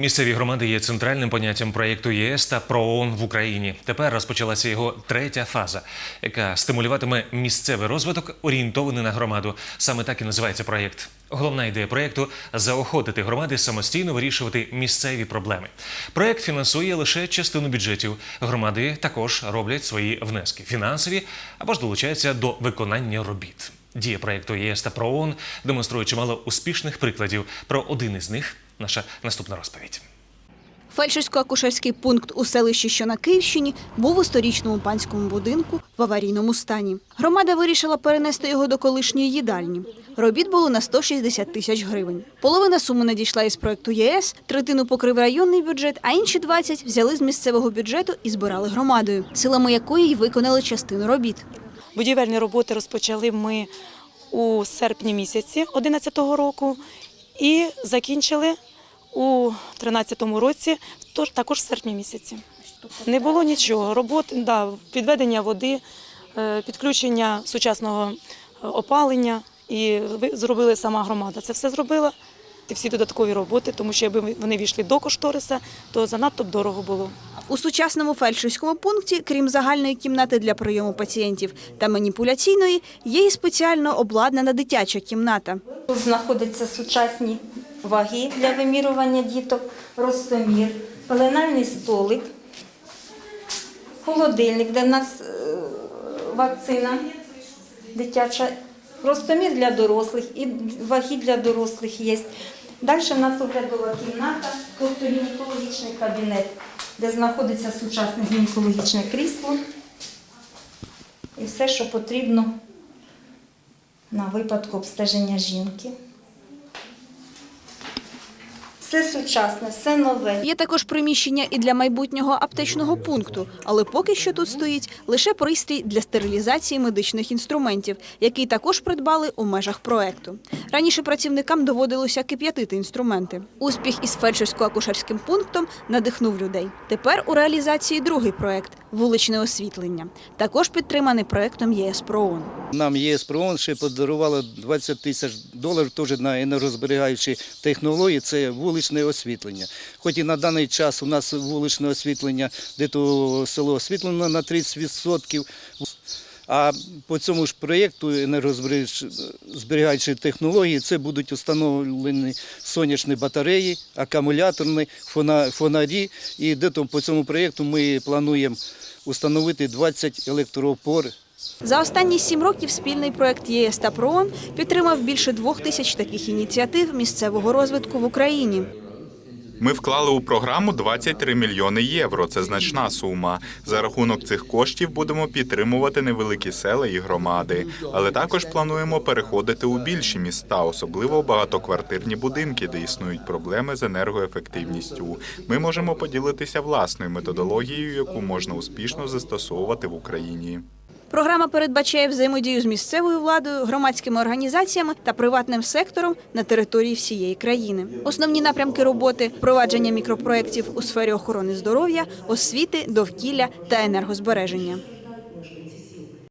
Місцеві громади є центральним поняттям проєкту ЄС та ПРООН в Україні. Тепер розпочалася його третя фаза, яка стимулюватиме місцевий розвиток, орієнтований на громаду. Саме так і називається проєкт. Головна ідея проєкту заохотити громади самостійно вирішувати місцеві проблеми. Проєкт фінансує лише частину бюджетів. Громади також роблять свої внески фінансові або ж долучаються до виконання робіт. Дія проєкту ЄС та ПРООН демонструє чимало успішних прикладів. Про один із них наша наступна розповідь. Фельдшерсько-акушерський пункт у селищі, що на Київщині, був у сторічному панському будинку в аварійному стані. Громада вирішила перенести його до колишньої їдальні. Робіт було на 160 тисяч гривень. Половина суми надійшла із проекту ЄС, третину покрив районний бюджет, а інші 20 взяли з місцевого бюджету і збирали громадою, силами якої й виконали частину робіт. Будівельні роботи розпочали ми у серпні місяці 2011 року і закінчили у 2013 році, також в серпні місяці. Не було нічого. Роботи, да, підведення води, е, підключення сучасного е, опалення і зробили сама громада. Це все зробила. Всі додаткові роботи, тому що якби вони війшли до кошториса, то занадто б дорого було. У сучасному фельдшерському пункті, крім загальної кімнати для прийому пацієнтів та маніпуляційної, є і спеціально обладнана дитяча кімната. Тут знаходяться сучасні ваги для вимірювання діток, розтомір, пеленальний столик, холодильник, де в нас е, вакцина дитяча, розтомір для дорослих і ваги для дорослих є. Далі в нас оглядова кімната, тобто гінекологічний кабінет, де знаходиться сучасне гінекологічне крісло і все, що потрібно на випадку обстеження жінки. Все сучасне, все нове. Є також приміщення і для майбутнього аптечного пункту, але поки що тут стоїть лише пристрій для стерилізації медичних інструментів, який також придбали у межах проекту. Раніше працівникам доводилося кип'ятити інструменти. Успіх із фельдшерсько-акушерським пунктом надихнув людей. Тепер у реалізації другий проект вуличне освітлення, також підтриманий проектом ЄС ПРООН. Нам ЄС ще подарувало 20 тисяч доларів теж на енергозберігаючі технології. Це вуличне освітлення. Хоч і на даний час у нас вуличне освітлення, де то село освітлено на 30%. А по цьому ж проєкту енергозберігаючі технології це будуть встановлені сонячні батареї, акумуляторні фонарі. І де по цьому проєкту ми плануємо встановити 20 електроопор За останні сім років спільний проект ЄС та ПРООН підтримав більше двох тисяч таких ініціатив місцевого розвитку в Україні. Ми вклали у програму 23 мільйони євро. Це значна сума. За рахунок цих коштів будемо підтримувати невеликі села і громади, але також плануємо переходити у більші міста, особливо багатоквартирні будинки, де існують проблеми з енергоефективністю. Ми можемо поділитися власною методологією, яку можна успішно застосовувати в Україні. Програма передбачає взаємодію з місцевою владою, громадськими організаціями та приватним сектором на території всієї країни. Основні напрямки роботи впровадження мікропроєктів у сфері охорони здоров'я, освіти, довкілля та енергозбереження.